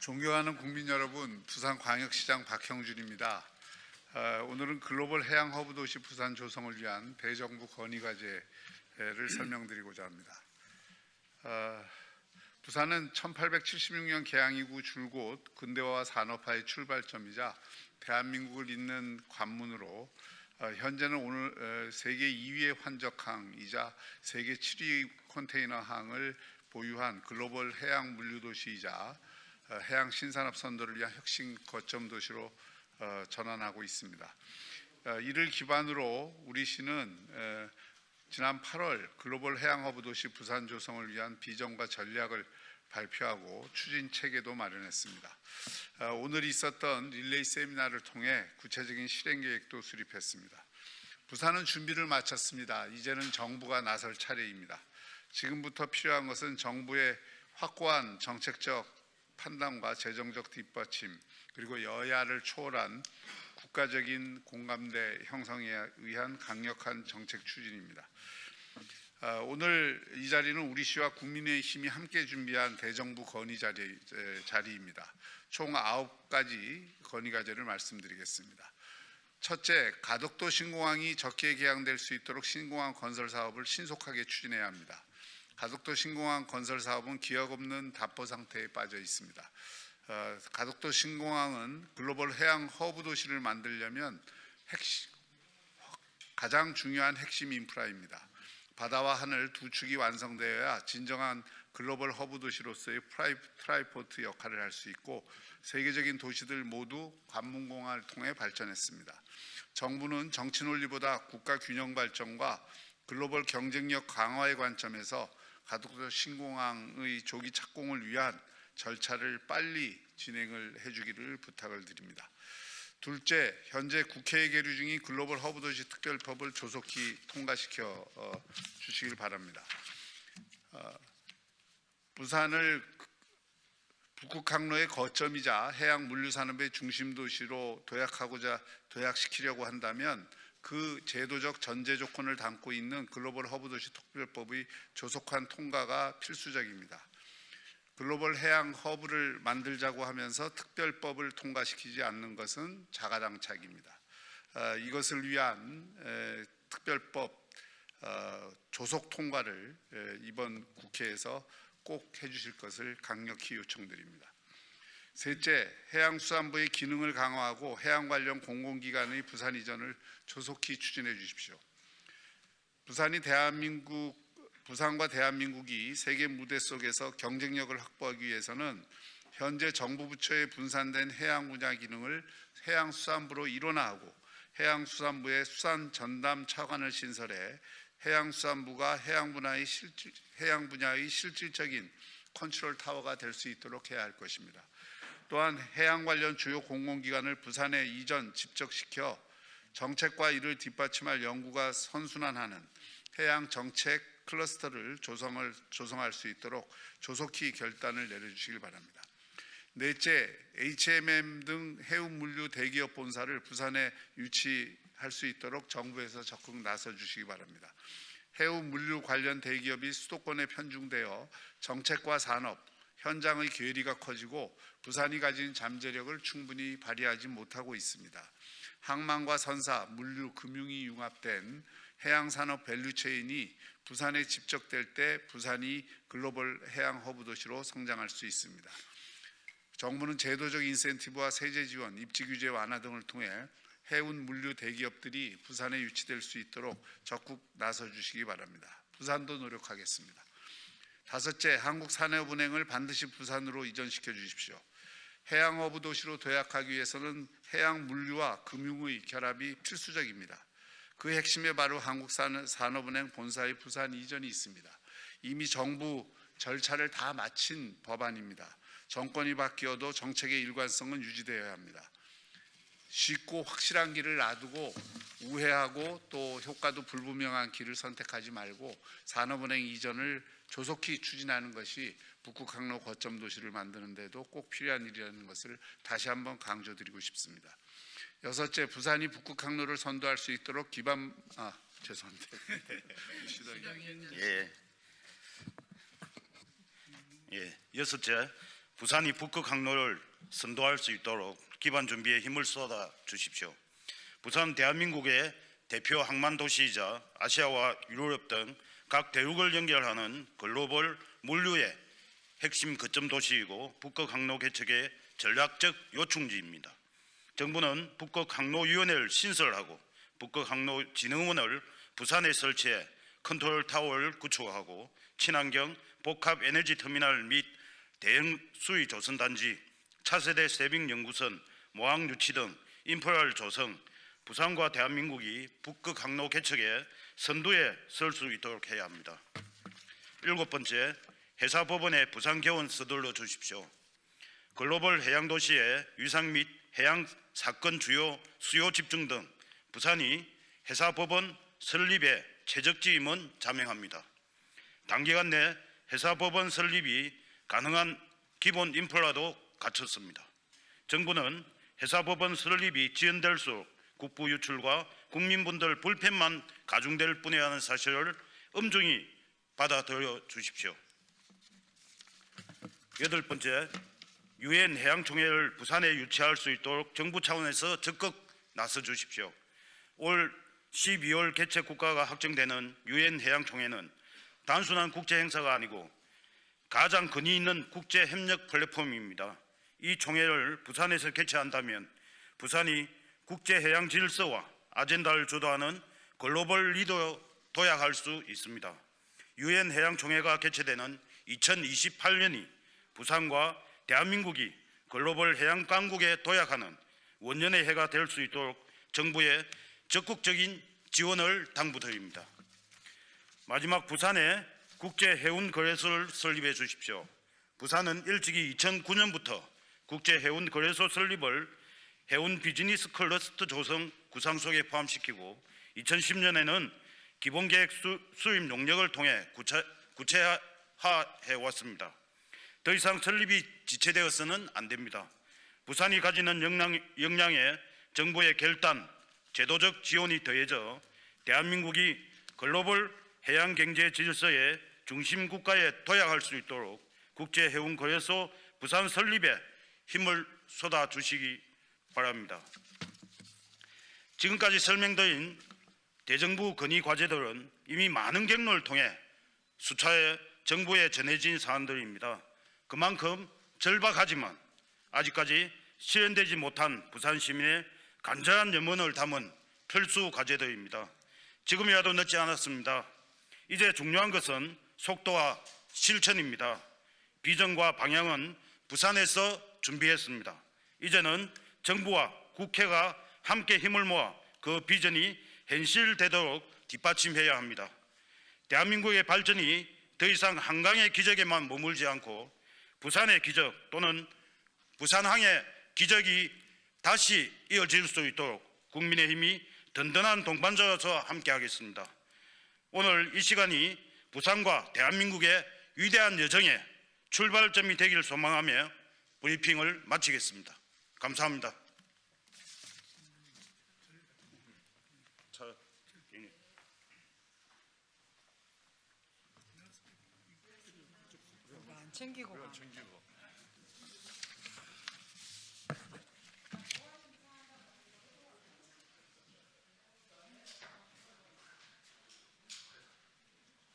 존경하는 국민 여러분, 부산광역시장 박형준입니다. 어, 오늘은 글로벌 해양 허브 도시 부산 조성을 위한 대정부 건의 과제를 설명드리고자 합니다. 어, 부산은 1876년 개항 이후 줄곧 근대화와 산업화의 출발점이자 대한민국을 잇는 관문으로 어, 현재는 오늘 어, 세계 2위의 환적항이자 세계 7위 컨테이너 항을 보유한 글로벌 해양 물류 도시이자 어, 해양 신산업 선도를 위한 혁신 거점 도시로 어, 전환하고 있습니다. 어, 이를 기반으로 우리 시는 에, 지난 8월 글로벌 해양 허브 도시 부산 조성을 위한 비전과 전략을 발표하고 추진 체계도 마련했습니다. 어, 오늘 있었던 릴레이 세미나를 통해 구체적인 실행 계획도 수립했습니다. 부산은 준비를 마쳤습니다. 이제는 정부가 나설 차례입니다. 지금부터 필요한 것은 정부의 확고한 정책적 판단과 재정적 뒷받침 그리고 여야를 초월한 국가적인 공감대 형성에 의한 강력한 정책 추진입니다. 아, 오늘 이 자리는 우리 시와 국민의힘이 함께 준비한 대정부 건의 자리, 에, 자리입니다. 총 아홉 가지 건의 과제를 말씀드리겠습니다. 첫째, 가덕도 신공항이 적기에 개항될 수 있도록 신공항 건설 사업을 신속하게 추진해야 합니다. 가덕도 신공항 건설 사업은 기억 없는 답보 상태에 빠져 있습니다. 어, 가덕도 신공항은 글로벌 해양 허브 도시를 만들려면 핵심, 가장 중요한 핵심 인프라입니다. 바다와 하늘 두 축이 완성되어야 진정한 글로벌 허브 도시로서의 프라이, 트라이포트 역할을 할 수 있고 세계적인 도시들 모두 관문공항을 통해 발전했습니다. 정부는 정치 논리보다 국가 균형 발전과 글로벌 경쟁력 강화의 관점에서 가덕도 신공항의 조기 착공을 위한 절차를 빨리 진행을 해주기를 부탁을 드립니다. 둘째, 현재 국회에 계류 중인 글로벌 허브 도시 특별법을 조속히 통과시켜 어, 주시길 바랍니다. 어, 부산을 북극 항로의 거점이자 해양 물류 산업의 중심 도시로 도약하고자 도약시키려고 한다면 그 제도적 전제 조건을 담고 있는 글로벌 허브 도시 특별법의 조속한 통과가 필수적입니다. 글로벌 해양 허브를 만들자고 하면서 특별법을 통과시키지 않는 것은 자가당착입니다. 어, 이것을 위한 에, 특별법 어, 조속 통과를 에, 이번 국회에서 꼭 해주실 것을 강력히 요청드립니다. 셋째, 해양수산부의 기능을 강화하고 해양 관련 공공기관의 부산 이전을 조속히 추진해 주십시오. 부산이 대한민국 부산과 대한민국이 세계 무대 속에서 경쟁력을 확보하기 위해서는 현재 정부 부처에 분산된 해양 분야 기능을 해양수산부로 일원화하고 해양수산부의 수산 전담 차관을 신설해 해양수산부가 해양 분야의 실질, 해양 분야의 실질적인 컨트롤 타워가 될 수 있도록 해야 할 것입니다. 또한 해양 관련 주요 공공기관을 부산에 이전 집적시켜 정책과 이를 뒷받침할 연구가 선순환하는 해양 정책 클러스터를 조성을 조성할 수 있도록 조속히 결단을 내려주시길 바랍니다. 넷째, HMM 등 해운 물류 대기업 본사를 부산에 유치할 수 있도록 정부에서 적극 나서 주시기 바랍니다. 해운 물류 관련 대기업이 수도권에 편중되어 정책과 산업, 현장의 괴리가 커지고 부산이 가진 잠재력을 충분히 발휘하지 못하고 있습니다. 항만과 선사, 물류, 금융이 융합된 해양산업 밸류체인이 부산에 집적될 때 부산이 글로벌 해양 허브 도시로 성장할 수 있습니다. 정부는 제도적 인센티브와 세제 지원, 입지 규제 완화 등을 통해 해운 물류 대기업들이 부산에 유치될 수 있도록 적극 나서 주시기 바랍니다. 부산도 노력하겠습니다. 다섯째, 한국산업은행을 반드시 부산으로 이전시켜 주십시오. 해양허브 도시로 도약하기 위해서는 해양 물류와 금융의 결합이 필수적입니다. 그 핵심에 바로 한국산업은행 본사의 부산 이전이 있습니다. 이미 정부 절차를 다 마친 법안입니다. 정권이 바뀌어도 정책의 일관성은 유지되어야 합니다. 쉽고 확실한 길을 놔두고 우회하고 또 효과도 불분명한 길을 선택하지 말고 산업은행 이전을 조속히 추진하는 것이 북극 항로 거점 도시를 만드는 데도 꼭 필요한 일이라는 것을 다시 한번 강조드리고 싶습니다. 여섯째, 부산이 북극 항로를 선도할 수 있도록 기반 아 죄송합니다. 예. 예. 여섯째, 부산이 북극 항로를 선도할 수 있도록 기반 준비에 힘을 쏟아 주십시오. 부산 대한민국의 대표 항만 도시이자 아시아와 유럽 등 각 대륙을 연결하는 글로벌 물류의 핵심 거점 도시이고 북극 항로 개척의 전략적 요충지입니다. 정부는 북극 항로위원회를 신설하고 북극 항로 진흥원을 부산에 설치해 컨트롤 타워를 구축하고 친환경 복합 에너지 터미널 및 대형 수위 조선 단지, 차세대 세빙 연구선, 모항 유치 등 인프라를 조성, 부산과 대한민국이 북극 항로 개척에 선두에 설 수 있도록 해야 합니다. 일곱 번째, 해사 법원에 부산 개원 서둘러 주십시오. 글로벌 해양 도시의 위상 및 해양 사건 주요 수요 집중 등 부산이 해사 법원 설립에 최적지임은 자명합니다. 단기간 내 해사 법원 설립이 가능한 기본 인프라도 갖췄습니다. 정부는 해사 법원 설립이 지연될수록 국부 유출과 국민분들 불편만 가중될 뿐이야 하는 사실을 엄중히 받아들여 주십시오. 여덟 번째, 유엔 해양총회를 부산에 유치할 수 있도록 정부 차원에서 적극 나서 주십시오. 올 12월 개최 국가가 확정되는 유엔 해양총회는 단순한 국제 행사가 아니고 가장 근위 있는 국제 협력 플랫폼입니다. 이 총회를 부산에서 개최한다면 부산이 국제 해양 질서와 아젠다를 주도하는 글로벌 리더 도약할 수 있습니다. 유엔 해양 총회가 개최되는 2028년이 부산과 대한민국이 글로벌 해양 강국에 도약하는 원년의 해가 될 수 있도록 정부의 적극적인 지원을 당부드립니다. 마지막 부산에 국제 해운 거래소를 설립해 주십시오. 부산은 일찍이 2009년부터 국제 해운 거래소 설립을 해운 비즈니스 클러스터 조성 구상 속에 포함시키고 2010년에는 기본 계획 수, 수입 용역을 통해 구체, 구체화해 왔습니다. 더 이상 설립이 지체되어서는 안 됩니다. 부산이 가지는 역량, 역량에 정부의 결단, 제도적 지원이 더해져 대한민국이 글로벌 해양 경제 질서의 중심 국가에 도약할 수 있도록 국제 해운 거래소 부산 설립에 힘을 쏟아 주시기 바랍니다. 지금까지 설명드린 대정부 건의 과제들은 이미 많은 경로를 통해 수차례 정부에 전해진 사안들입니다. 그만큼 절박하지만 아직까지 실현되지 못한 부산 시민의 간절한 염원을 담은 필수 과제들입니다. 지금이라도 늦지 않았습니다. 이제 중요한 것은 속도와 실천입니다. 비전과 방향은 부산에서 준비했습니다. 이제는 정부와 국회가 함께 힘을 모아 그 비전이 현실되도록 뒷받침해야 합니다. 대한민국의 발전이 더 이상 한강의 기적에만 머물지 않고 부산의 기적 또는 부산항의 기적이 다시 이어질 수 있도록 국민의힘이 든든한 동반자로서 함께하겠습니다. 오늘 이 시간이 부산과 대한민국의 위대한 여정의 출발점이 되기를 소망하며 브리핑을 마치겠습니다. 감사합니다. 챙기고 가.